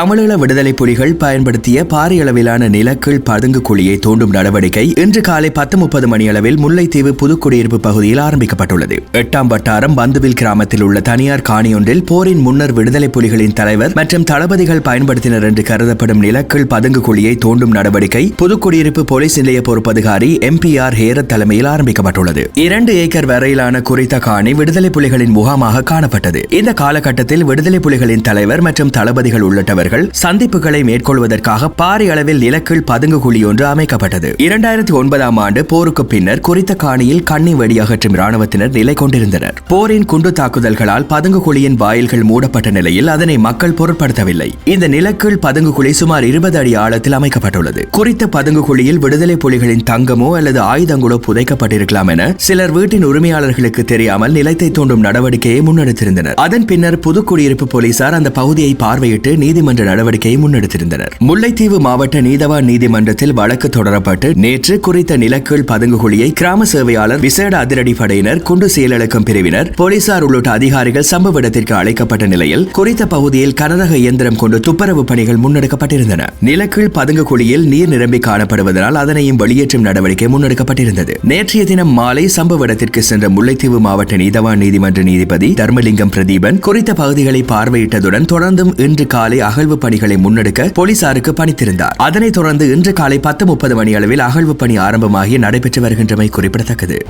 தமிழீழ விடுதலை புலிகள் பயன்படுத்திய பாரியளவிலான நிலக்கீழ் பதுங்கு குழியை தோண்டும் நடவடிக்கை இன்று காலை பத்து முப்பது மணியளவில் முல்லைத்தீவு புதுக்குடியிருப்பு பகுதியில் ஆரம்பிக்கப்பட்டுள்ளது. எட்டாம் வட்டாரம் பந்துவில் கிராமத்தில் உள்ள தனியார் காணியொன்றில் போரின் முன்னர் விடுதலை புலிகளின் தலைவர் மற்றும் தளபதிகள் பயன்படுத்தினர் என்று கருதப்படும் நிலக்கீழ் பதுங்கு குழியை தோண்டும் நடவடிக்கை புதுக்குடியிருப்பு போலீஸ் நிலைய பொறுப்பதிகாரி எம்பிஆர் ஹேரத் தலைமையில் ஆரம்பிக்கப்பட்டுள்ளது. இரண்டு ஏக்கர் வரையிலான குறித்த காணி விடுதலை புலிகளின் முகாமாக காணப்பட்டது. இந்த காலகட்டத்தில் விடுதலை புலிகளின் தலைவர் மற்றும் தளபதிகள் உள்ளிட்டவர்கள் சந்திப்புகளை மேற்கொள்வதற்காக பாறை அளவில் நிலக்கீழ் பதுங்கு குழி ஒன்று அமைக்கப்பட்டது. இரண்டாயிரத்தி ஒன்பதாம் ஆண்டு போருக்கு பின்னர் குறித்த காணியில் கண்ணி வெடி அகற்றும் ராணுவத்தினர் நிலை கொண்டிருந்தனர். போரின் குண்டு தாக்குதல்களால் பதுங்கு குழியின் வாயில்கள் மூடப்பட்ட நிலையில் அதனை மக்கள் பொருட்படுத்தவில்லை. இந்த நிலக்கீழ் பதுங்கு குழி சுமார் இருபது அடி ஆழத்தில் அமைக்கப்பட்டுள்ளது. குறித்த பதுங்கு குழியில் விடுதலை புலிகளின் தங்கமோ அல்லது ஆயுதங்களோ புதைக்கப்பட்டிருக்கலாம் என சிலர் வீட்டின் உரிமையாளர்களுக்கு தெரியாமல் நிலத்தை தோண்டும் நடவடிக்கையை முன்னெடுத்திருந்தனர். அதன் பின்னர் புதுக்குடியிருப்பு போலீசார் அந்த பகுதியை பார்வையிட்டு நீதிமன்ற நடவடிக்கையை முன்னெடுத்திருந்தனர். முல்லைத்தீவு மாவட்ட நீதவான் நீதிமன்றத்தில் வழக்கு தொடரப்பட்டு நேற்று குறித்த நிலக்கீழ் பதுங்கு குழியை கிராம சேவையாளர் விசேட அதிரடி படையினர் குண்டு செயலிழக்கும் பிரிவினர் போலீசார் உள்ளிட்ட அதிகாரிகள் சம்பவ இடத்திற்கு அழைக்கப்பட்ட நிலையில் குறித்த பகுதியில் கனரக இயந்திரம் கொண்டு துப்புரவு பணிகள் முன்னெடுக்கப்பட்டிருந்தன. நிலக்கீழ் பதுங்கு குழியில் நீர் நிரம்பி காணப்படுவதனால் அதனையும் வெளியேற்றும் நடவடிக்கை முன்னெடுக்கப்பட்டிருந்தது. நேற்றைய தினம் மாலை சம்பவ இடத்திற்கு சென்ற முல்லைத்தீவு மாவட்ட நீதவான் நீதிமன்ற நீதிபதி தர்மலிங்கம் பிரதீபன் குறித்த பகுதிகளை பார்வையிட்டதுடன் தொடர்ந்தும் இன்று காலை அகழ்வு பணிகளை முன்னெடுக்க போலீசாருக்கு பணித்திருந்தார். அதனைத் தொடர்ந்து இன்று காலை பத்து முப்பது மணி அளவில் அகழ்வு பணி ஆரம்பமாகி நடைபெற்று வருகின்றமை குறிப்பிடத்தக்கது.